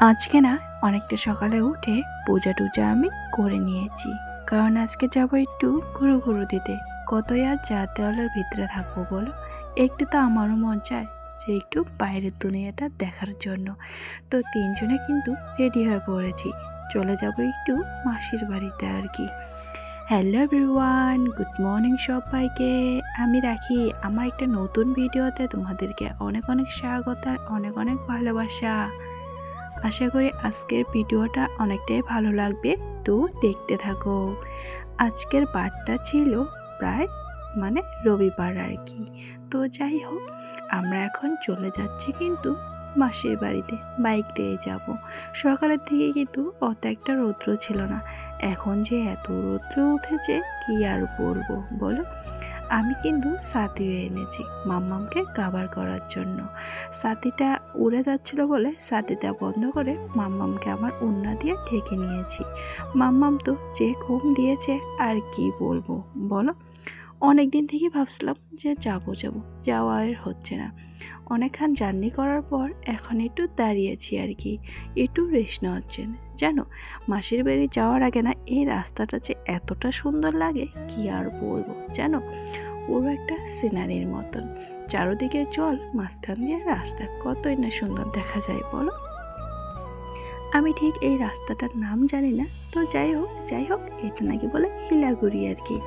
আজকে না, অনেকটা সকালে উঠে পূজা টুজা আমি করে নিয়েছি। কারণ আজকে যাব একটু ঘুরু ঘুরু দিতে। কতই আর চার দেওয়ালের ভিতরে থাকব বলো? একটু তো আমারও মন চায় যে একটু বাইরের দুনিয়াটা দেখার জন্য। তো তিনজনে কিন্তু রেডি হয়ে পড়েছি। চলে যাব একটু মাসির বাড়িতে আর কি। হ্যালো এভরিওয়ান, গুড মর্নিং সবাইকে। আমি রাখি। আমার একটা নতুন ভিডিওতে তোমাদেরকে অনেক অনেক স্বাগত আর অনেক অনেক ভালোবাসা। আশা করি আজকের ভিডিওটা অনেকটাই ভালো লাগবে। তো দেখতে থাকো। আজকের বারটা ছিল প্রায় মানে রবিবার আর কি। তো যাই হোক, আমরা এখন চলে যাচ্ছি কিন্তু মাসির বাড়িতে, বাইক দিয়ে যাব। সকালের থেকে কিন্তু অত একটা রৌদ্র ছিল না। এখন যে এত রৌদ্র উঠেছে, কি আর বলব? বলো? আমি কিন্তু সাথিও এনেছি মাম্মামকে কাবার করার জন্য। সাথিটা উড়ে যাচ্ছিল বলে সাথিটা বন্ধ করে মাম্মামকে আমার উন্না দিয়ে ঢেকে নিয়েছি। মাম্মাম তো যে ঘুম দিয়েছে আর কি বলব, বলো? অনেক দিন থেকেই ভাবছিলাম যে যাব যাব, যাওয়া আর হচ্ছে না। অনেকক্ষণ জার্নি করার পর এখন একটু দাঁড়িয়েছি আর কি। একটু রেস্ট নেওয়ার জন্য। জানো, মাসির বাড়ি যাওয়ার আগে না এই রাস্তাটা যে এতটা সুন্দর লাগে, কি আর বলব? জানো পুরো একটা সিনারির মতন। চারোদিকে জল, মাঝখান দিয়ে রাস্তা কতই না সুন্দর দেখা যায়, বলো? আমি ঠিক এই রাস্তাটার নাম জানি না। তো যাই হোক যাই হোক, এটা নাকি বলে হিলাগুড়ি আর কি।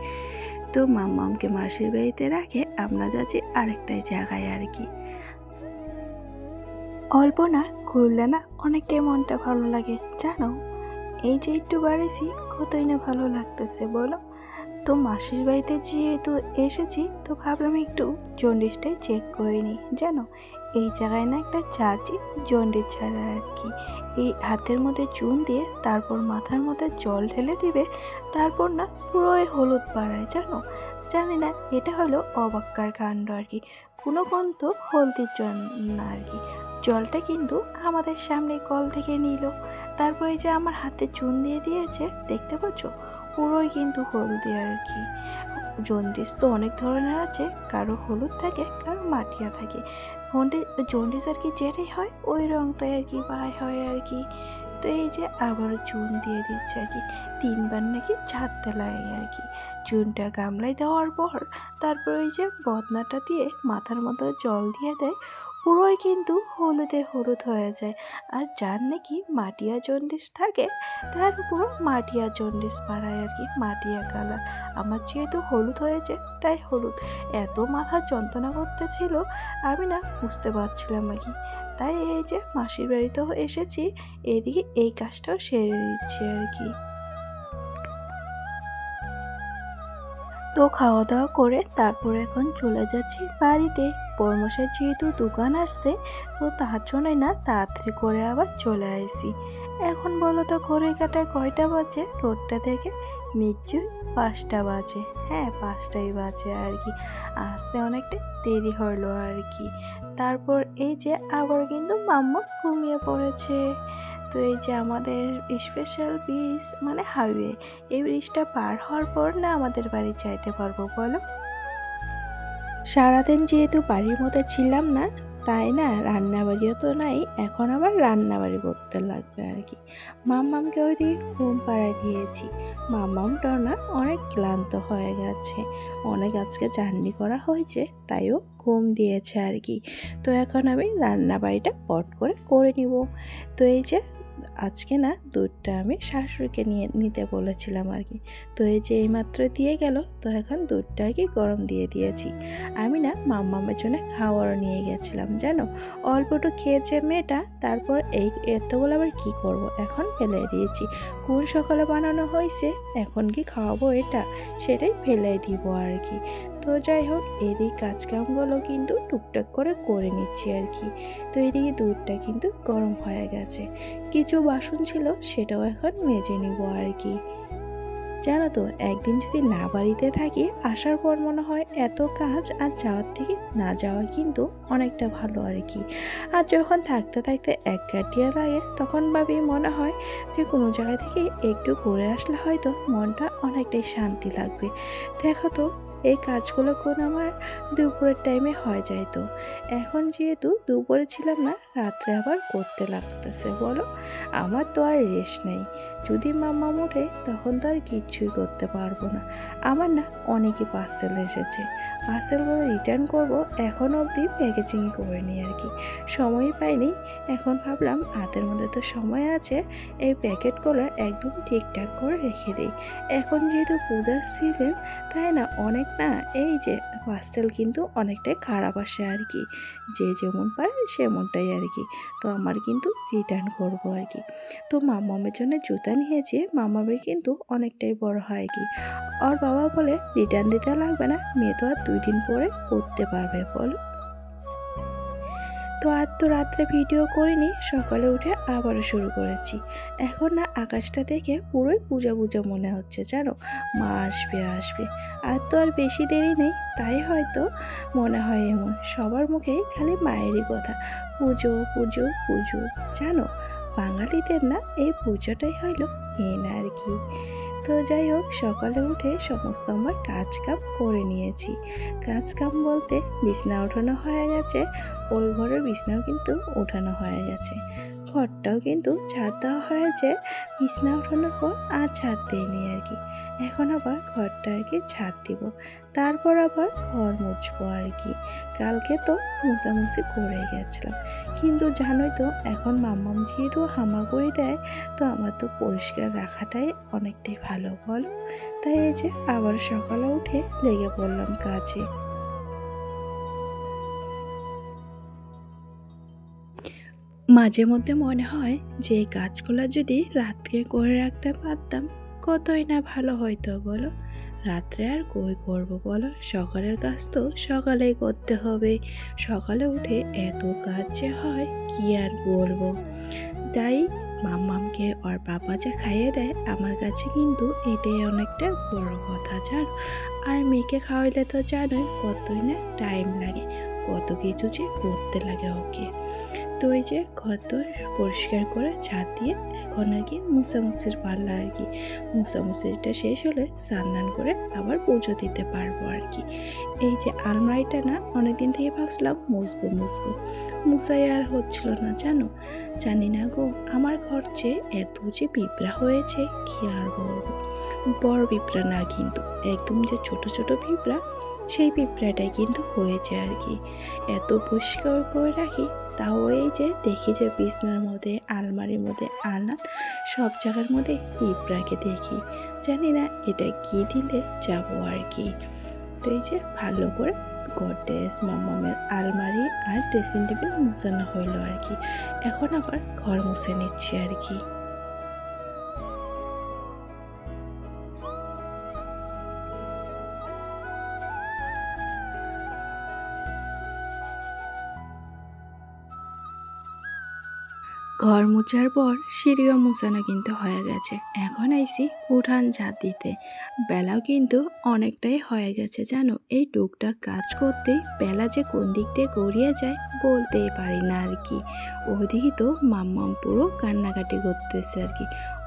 তো মাম্মামকে মাসির বাড়িতে রাখে, আমরা যাচ্ছি আরেকটাই জায়গায় আর কি। অল্প না, ঘুরলে না অনেকটাই মনটা ভালো লাগে, জানো? এই যে একটু বাড়েছি, কতই না ভালো লাগতেছে, বলো? তো মাসির বাড়িতে যেহেতু এসেছি, তো ভাবলাম একটু জন্ডিসটাই চেক করে নিই, জানো? এই জায়গায় না একটা চাচি জন্ডিস ছাড়া আর কি। এই হাতের মধ্যে চুন দিয়ে তারপর মাথার মধ্যে জল ঢেলে দিবে, তারপর না পুরোই হলুদ বাড়ায় জানো? জানি না, এটা হলো অবাক্কার কাণ্ড আর কি। কোনো কন্ত হলদির জন্য আর কি। জলটা কিন্তু আমাদের সামনে কল থেকে নিল। তারপরে যে আমার হাতে চুন দিয়ে দিয়েছে, দেখতে পাচ্ছ? পুরোই কিন্তু হলদি আর কি। জন্ডিস তো অনেক ধরনের আছে, কারও হলুদ থাকে, কারও মাটিয়া থাকে। জন্ডিস আর কি যেটাই হয়, ওই রঙটাই আর কি বাই হয় আর কি। তো এই যে আবারও চুন দিয়ে দিচ্ছে আর কি। তিনবার নাকি ছাড়তে লাগে আর কি। চুনটা গামলায় দেওয়ার পর, তারপর ওই যে বদনাটা দিয়ে মাথার মতো জল দিয়ে দেয় পুরোই কিন্তু হলুদে হলুদ হয়ে যায়। আর যার নাকি মাটিয়া জন্ডিস থাকে, তার পুরো মাটিয়া জন্ডিস বাড়ায় আর কি, মাটিয়া কালার। আমার যেহেতু হলুদ হয়েছে, তাই হলুদ। এত মাথা যন্ত্রণা করতেছিল আমি না বুঝতে পারছিলাম আর কি। তাই এই যে মাসির বাড়িতেও এসেছি, এদিকে এই কাজটাও সেরে দিচ্ছি আর কি। তো খাওয়া দাওয়া করে তারপর এখন চলে যাচ্ছি বাড়িতে। পরমশাই যেহেতু দোকান আসছে, তো তার জন্যই না তাড়াতাড়ি করে আবার চলে আসি এখন বলো তো ঘড়ি কাটায় কয়টা বাজে? রোডটা থেকে নিশ্চয়ই পাঁচটা বাজে। হ্যাঁ পাঁচটাই বাজে আর কি। আসতে অনেকটা দেরি হলো আর কি। তারপর এই যে আবার কিন্তু মাম্মা ঘুমিয়ে পড়েছে। তো এই যে আমাদের স্পেশাল ব্রিজ মানে হাইওয়ে এই ব্রিজটা পার হওয়ার পর না আমাদের বাড়ি চাইতে পারব, বলো? সারাদিন যেহেতু বাড়ির মধ্যে ছিলাম না, তাই না রান্নাবাড়িও তো নাই, এখন আবার রান্নাবাড়ি করতে লাগবে আর কি। মাম্মামকে ওই দিকে ঘুম পাড়ায় দিয়েছি। মাম্মামটাও না অনেক ক্লান্ত হয়ে গেছে। অনেক আজকে জার্নি করা হয়েছে, তাইও ঘুম দিয়েছে আর কি। তো এখন আমি রান্নাবাড়িটা পট করে করে নিব। তো এই যে আজকে না দুধটা আমি শাশুড়িকে নিয়ে নিতে বলেছিলাম আর কি। তো এই যে এইমাত্র দিয়ে গেল, তো এখন দুধটা আর কি গরম দিয়ে দিয়েছি। আমি না মাম্মামের জন্য খাওয়ারও নিয়ে গেছিলাম, জানো? অল্পটু খেয়েছে মেয়েটা, তারপর এই এতগুলো আবার কি করব? এখন ফেলে দিয়েছি। কোন সকালে বানানো হয়েছে, এখন কি খাওয়াবো এটা? সেটাই ফেলে দিব আর কি। তো যাই হোক, এদিক কাজকামগুলো কিন্তু টুকটাক করে করে নিচ্ছি আর কি। তো এদিকে দুধটা কিন্তু গরম হয়ে গেছে। কিছু বাসন ছিল, সেটাও এখন মেজে নিব আর কি। জানো তো, একদিন যদি না বাড়িতে থাকি, আসার পর মনে হয় এত কাজ আর যাওয়ার থেকে না যাওয়া কিন্তু অনেকটা ভালো আর কি। আর যখন থাকতে থাকতে এক কাটিয়া লাগে, তখন ভাবি মনে হয় যে কোনো জায়গা থেকে একটু ঘুরে আসলে হয়তো মনটা অনেকটাই শান্তি লাগবে। দেখো তো এই কাজগুলো কোন আমার দুপুরের টাইমে হয়ে যায় তো এখন যেহেতু দুপুরে ছিলাম না, রাত্রে আবার করতে লাগতেছে, বলো? আমার তো আর রেস্ট নেই। যদি মাম্মা মোটে, তখন তো আর কিচ্ছুই করতে পারব না। আমার না অনেকই পার্সেল এসেছে। পার্সেলগুলো রিটার্ন করব এখন অবধি প্যাকেজিংই করে নিই আর কি। সময়ই পাইনি। এখন ভাবলাম হাতের মধ্যে তো সময় আছে, এই প্যাকেটগুলো একদম ঠিকঠাক করে রেখে দিই। এখন যেহেতু পূজার সিজন তাই না অনেক না, এই যে পার্সেল কিন্তু অনেকটাই খারাপ আসে আর কি। যে যেমন পারে সেমনটাই আর কি। তো আমার কিন্তু রিটার্ন করব আর কি। তো মামামের জন্য জুতা নিয়েছি, মামামের কিন্তু অনেকটাই বড় হয় কি। ওর বাবা বলে রিটার্ন দিতে লাগবে না, মেয়ে তো আর দুই দিন পরে পড়তে পারবে, বলো। তো আর তো রাত্রে ভিডিও করিনি, সকালে উঠে আবারও শুরু করেছি। এখন না আকাশটা দেখে পুরোই পূজা পূজা মনে হচ্ছে, জানো? মা আসবে আসবে। আর তো আর বেশি দেরি নেই, তাই হয়তো মনে হয় এমন। সবার মুখেই খালি মায়েরই কথা, পুজো পুজো পুজো। জানো, বাঙালিদের না এই পুজোটাই হইল মেন আর কি। তো যাই হোক, সকালে উঠে সমস্ত আমার কাজ কাম করে নিয়েছি। কাজ কাম বলতে বিছনা ওঠানো হয়ে গেছে, ওই ঘরের বিছনাও কিন্তু ওঠানো হয়ে গেছে। ঘরটাও কিন্তু ছাদ দেওয়া হয়েছে, বিছনা ওঠানোর পর আর ছাদ দিইনি আর কি। এখন আবার ঘরটা আর কি ছাদ দিব। তারপর আবার ঘর মুছবো আর কি। কালকে তো মোছামুছি করে গেছিলাম। কিন্তু জানোই তো, এখন মাম্মাম যেহেতু হামাগুড়ি দেয়, তো আমার তো পরিষ্কার রাখাটাই অনেকটাই ভালো বল। তাই এই যে আবার সকালে উঠে লেগে পড়লাম কাজে। মাঝে মধ্যে মনে হয় যে এই কাজগুলো যদি রাত্রে করে রাখতে পারতাম কতই না ভালো হইতো বলো। রাত্রে আর কই করব বলো। সকালের কাজ তো সকালেই করতে হবে। সকালে উঠে এত কাজ যে হয়, কি আর বলব। তাই মাম্মামকে ওর বাবা যে খাইয়ে দেয়, আমার কাছে কিন্তু এটাই অনেকটা বড় কথা, জানো। আর মেয়েকে খাওয়াইলে তো জানোই কতই না টাইম লাগে, কত কিছু যে করতে লাগে ওকে। তো ওই যে ঘর পরিষ্কার করে ছাদ দিয়ে এখন আর কি মুসামুসির পাল্লা আর কি। মুসামুসিটা শেষ হলে স্নান করে আবার পুজো দিতে পারব আর কি। এই যে আলমারিটা না অনেকদিন থেকে ভাবছিলাম মুছবো মুছবো। মুছাই আর হচ্ছিল না, জানো? জানি না গো, আমার ঘর যে এত যে পিঁপড়া হয়েছে, কি আর বলব? বড় পিঁপড়া না কিন্তু, একদম যে ছোট ছোট পিঁপড়া, সেই পিঁপড়াটাই কিন্তু হয়েছে আর কি। এত পরিষ্কার করে রাখি তাও এই যে দেখি যে বিছনার মধ্যে, আলমারির মধ্যে আলনা সব জায়গার মধ্যে ইব্রাকে দেখি। জানি না এটা কি দিলে যাব আর কি। তো এই যে ভালো করে গডেস মামামের আলমারি আর ড্রেসিং টেবিল মোছানো হইল আর কি। এখন আবার ঘর মুছে নিচ্ছি আর কি। ঘর মোছার পর সিঁড়িও মোছানো কিন্তু হয়ে গেছে। এখন আইসি উঠান ঝাঁত দিতে। বেলাও কিন্তু অনেকটাই হয়ে গেছে জানো? এই টুকটাক কাজ করতে বেলা যে কোন দিক দিয়ে গড়িয়ে যায় বলতেই পারি না আর কি। ওদিকে তো মাম্মাম পুরো কান্নাকাটি করতেছে আর কি।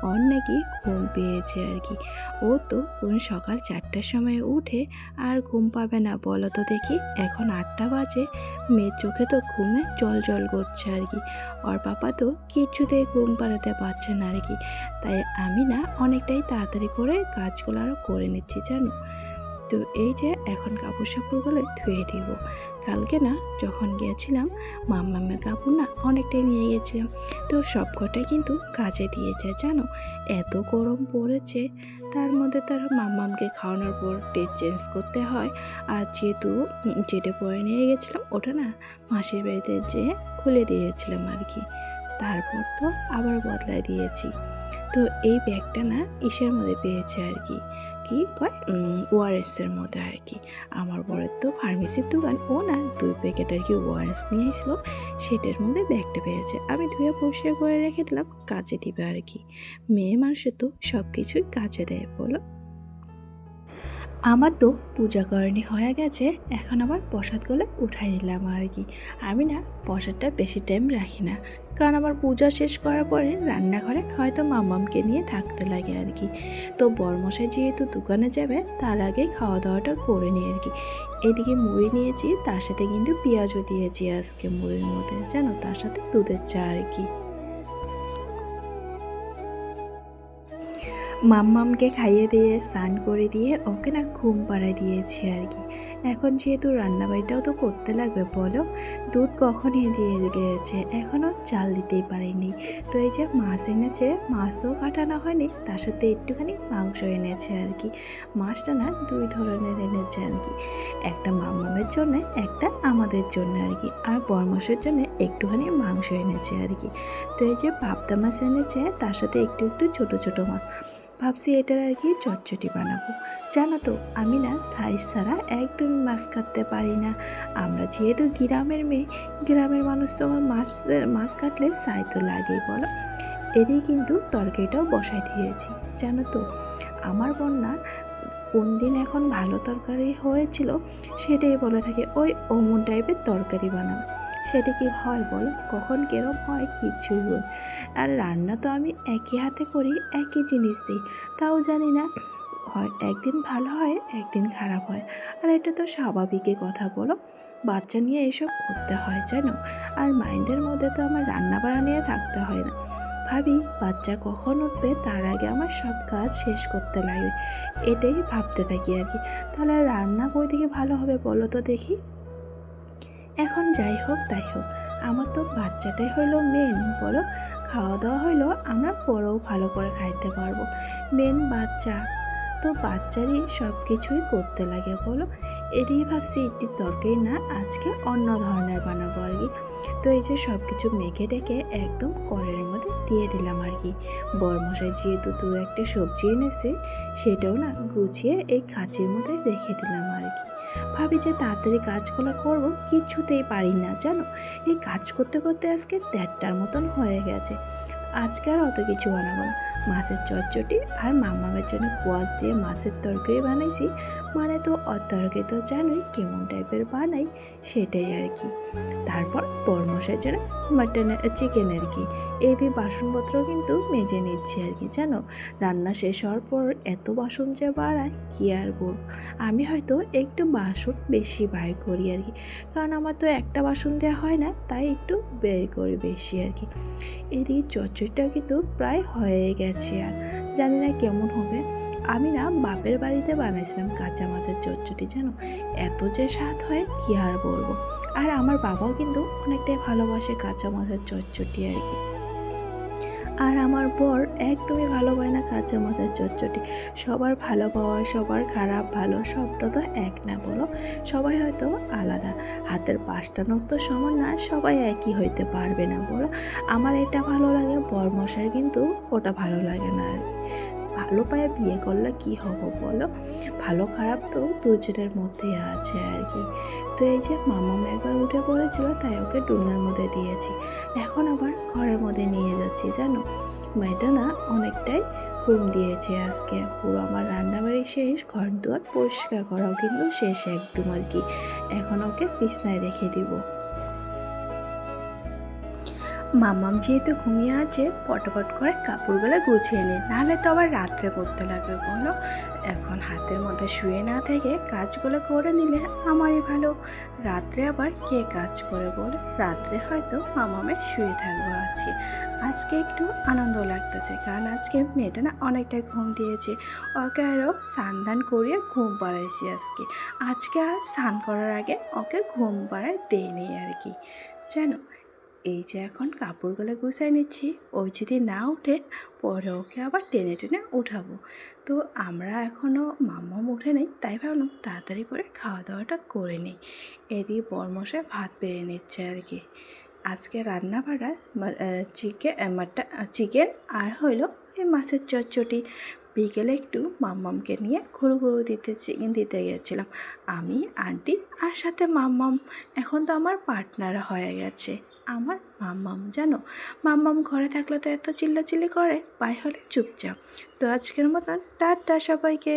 ওর নাকি ঘুম পেয়েছে আর কি। ও তো কোন সকাল চারটার সময় উঠে আর ঘুম পাবে না বলো তো দেখি। এখন আটটা বাজে, মেয়ের চোখে তো ঘুমে জল জল করছে আর কি। ওর পাপা তো কিছুতেই ঘুম পাড়াতে পারছে না আর কি। তাই আমি না অনেকটাই তাড়াতাড়ি করে কাজগুলো আরও করে নিচ্ছি, জানো? তো এই যে এখন কাপড় সাপড়গুলো ধুয়ে দিব। কালকে না যখন গিয়েছিলাম মাম্মামের কাপড় না অনেকটাই নিয়ে গেছিলাম। তো সব কটাই কিন্তু কাজে দিয়েছে, জানো? এত গরম পড়েছে, তার মধ্যে তার মাম্মামকে খাওয়ানোর পর ড্রেস চেঞ্জ করতে হয়। আর যেহেতু যেটা পরে নিয়ে গেছিলাম, ওটা না মাসির বাড়িতে যে খুলে দিয়েছিলাম আর কি, তারপর তো আবার বদলায় দিয়েছি। তো এই ব্যাগটা না ইসের মধ্যে পেয়েছে আর কি। কি কয়? ওআরএসের মধ্যে আর কি আমার বড় তো ফার্মেসির দোকান, ও না দুই প্যাকেট আর কি ওআরএস নিয়ে এসেছিল সেটার মধ্যে ব্যাগটা পেয়েছে। আমি ধুয়ে পরিষ্কার করে রেখে দিলাম, কাজে দিবে আর কি মেয়ে মানুষে তো সব কিছুই কাজে দেয়, বলো? আমার তো পূজা করণী হয়ে গেছে, এখন আবার প্রসাদগুলো উঠাই নিলাম আর কি। আমি না প্রসাদটা বেশি টাইম রাখি না, কারণ আমার পূজা শেষ করার পরে রান্নাঘরে হয়তো মামামকে নিয়ে থাকতে লাগে আর কি। তো বরমশাই যেহেতু দোকানে যাবে, তার আগেই খাওয়া দাওয়াটা করে নিই আর কি। এদিকে মুড়ি নিয়েছি, তার সাথে কিন্তু পেঁয়াজও দিয়েছি আজকে মুড়ির মধ্যে, জানো? তার সাথে দুধের চা আর কি। মাম্মামকে খাইয়ে দিয়ে স্নান করে দিয়ে ওকে না ঘুম পাড়ায় দিয়েছি আর কি। এখন যেহেতু রান্নাবাড়িটাও তো করতে লাগবে, বলো? দুধ কখনই দিয়ে গিয়েছে এখনও চাল দিতেই পারিনি। তো এই যে মাছ এনেছে, মাছও কাটানো হয়নি, তার সাথে একটুখানি মাংস এনেছে আর কি। মাছটা না দুই ধরনের এনেছে আর কি। একটা মাম্মামের জন্য, একটা আমাদের জন্য আর কি। আর বরমসের জন্য একটুখানি মাংস এনেছে আর কি। তো এই যে পাবদা মাছ এনেছে, তার সাথে একটু একটু ছোট ছোট মাছ। ভাবছি এটার আর কি চটচটি বানাবো। জানো তো, আমি না সাইজ ছাড়া একদমই মাছ কাটতে পারি না। আমরা যেহেতু গ্রামের মেয়ে, গ্রামের মানুষ তো আমার মাছ মাছ কাটলে সাই তো লাগেই, বলো? এদিকে কিন্তু তরকারিটাও বসাই দিয়েছি, জানো তো। আমার বন্যা কোন দিন এখন ভালো তরকারি হয়েছিল, সেটাই বলে থাকে, ওই অমন টাইপের তরকারি বানাও সেটা কি হয় বলো? কখন কেরম হয় কিচ্ছুই বল। আর রান্না তো আমি একই হাতে করি, একই জিনিস দিই। তাও জানি না, হয় একদিন ভালো হয়, একদিন খারাপ হয়। আর এটা তো স্বাভাবিকই কথা বলো। বাচ্চা নিয়ে এসব করতে হয় জানো? আর মাইন্ডের মধ্যে তো আমার রান্না বাড়া নিয়ে থাকতে হয় না। ভাবি, বাচ্চা কখন উঠবে তার আগে আমার সব কাজ শেষ করতে লাগবে। এটাই ভাবতে থাকি আর কি। তাহলে রান্না কই দিকে ভালো হবে বলো তো দেখি। এখন যাই হোক, তাই হোক। আমার তো বাচ্চাটাই হইল মেন বলো? খাওয়া দাওয়া হইল আমরা পরেও ভালো করে খাইতে পারব। মেন বাচ্চা। তো বাচ্চারই সব কিছুই করতে লাগে, বলো? এদিকে ভাবছি একটি তরকারি না, আজকে অন্য ধরনের বানাবো আর কি। তো এই যে সব কিছু মেখে টেকে একদম কড়ের মধ্যে দিয়ে দিলাম আর কি। বরমশাই যেহেতু দু একটা সবজি এনেছে, সেটাও না গুছিয়ে এই কাঁচির মধ্যে রেখে দিলাম আর কি। ভাবি যে তাড়াতাড়ি কাজগুলো করব, কিছুতেই পারি না, জানো? এই কাজ করতে করতে আজকে দেড়টার মতন হয়ে গেছে। আজকে আর অত কিছু বানাবো না। মাছের চচ্চটি আর মামামের জন্য কোয়াশ দিয়ে মাছের তরকারি বানাইছি। মানে তো তরকারি তো জানোই কেমন টাইপের বানাই, সেটাই আর কি। তারপর পরমশের জন্য মাটনের চিকেন আর কি। এই বাসনপত্র কিন্তু মেজে নিচ্ছি আর কি, জানো? রান্না শেষ হওয়ার পর এত বাসন যে বাড়ায়, কী আর বলব? আমি হয়তো একটু বাসন বেশি বার করি আর কি। কারণ আমার তো একটা বাসন দেওয়া হয় না, তাই একটু বের করি বেশি আর কি। এদিকে চচ্চড়িটা কিন্তু প্রায় হয়ে গেছে। আর। জানি না কেমন হবে। আমি না বাপের বাড়িতে বানাইছিলাম কাঁচা মাছের চচ্চটি জানো? এত যে স্বাদ হয়, কি আর বলব? আর আমার বাবাও কিন্তু অনেকটাই ভালোবাসে কাঁচা মাছের চচ্চটি আর কি। আর আমার বর একদমই ভালো পায় না কাঁচা মাছের চটচটি সবার ভালো পাওয়া, সবার খারাপ ভালো, সবটা তো এক না বলো। সবাই হয়তো আলাদা। হাতের পাঁচটা নখ তো সমান না, সবাই একই হইতে পারবে না বলো। আমার এটা ভালো লাগে বর মশাই কিন্তু ওটা ভালো লাগে না আর ভালো পায়ে বিয়ে করলে কি হব বলো? ভালো খারাপ তো দুজনের মধ্যে আছে আর কি। তো এই যে মামা একবার উঠে পড়েছিল, তাই ওকে ডুনার মধ্যে দিয়েছি। এখন আবার ঘরের মধ্যে নিয়ে যাচ্ছি, জানো? মেয়েটা না অনেকটাই ঘুম দিয়েছে আজকে। পুরো আমার রান্নাবাড়ি শেষ ঘর দুয়ার পরিষ্কার করাও কিন্তু শেষ একদম আর কি। এখন ওকে বিছনায় রেখে দিব। মামাম যেহেতু ঘুমিয়ে আছে, পটপট করে কাপড়গুলো গুছিয়ে নে। নাহলে তো আবার রাত্রে করতে লাগবে, বলো? এখন হাতের মধ্যে শুয়ে না থেকে কাজগুলো করে নিলে আমারই ভালো। রাত্রে আবার কে কাজ করে বলো? রাত্রে হয়তো মামামের শুয়ে থাকব আছি। আজকে একটু আনন্দ লাগতেছে, কারণ আজকে মেয়েটা না অনেকটাই ঘুম দিয়েছে। ওকে আরও স্নান দান করিয়ে ঘুম পাড়াইছি আজকে। আজকে আর স্নান করার আগে ওকে ঘুম পাড়ায় দেয়নি আর কি। জানো এই যে এখন কাপড়গুলো গুছাই নিচ্ছি, ওই যদি না উঠে পরে ওকে আবার টেনে টেনে উঠাবো। তো আমরা এখনও মাম্মাম উঠে নেই, তাই ভাবলাম তাড়াতাড়ি করে খাওয়া দাওয়াটা করে নিই। এদিকে বরমশাই ভাত বেড়ে নিচ্ছে আর কি। আজকে রান্না বাড়া চিকেন মাটা চিকেন আর হইল এই মাছের চটচটি বিকেলে একটু মাম্মামকে নিয়ে ঘুরু ঘুরু দিতে চিকেন দিতে গেছিলাম। আমি, আন্টি আর সাথে মাম্মাম। এখন তো আমার পার্টনার হয়ে গেছে। আমার মাম্মাম জানো? মাম্মাম ঘরে থাকলে তো এত চিল্লাচিল্লি করে পায়ে হলে চুপচাপ। তো আজকের মতন, টাটা সবাইকে।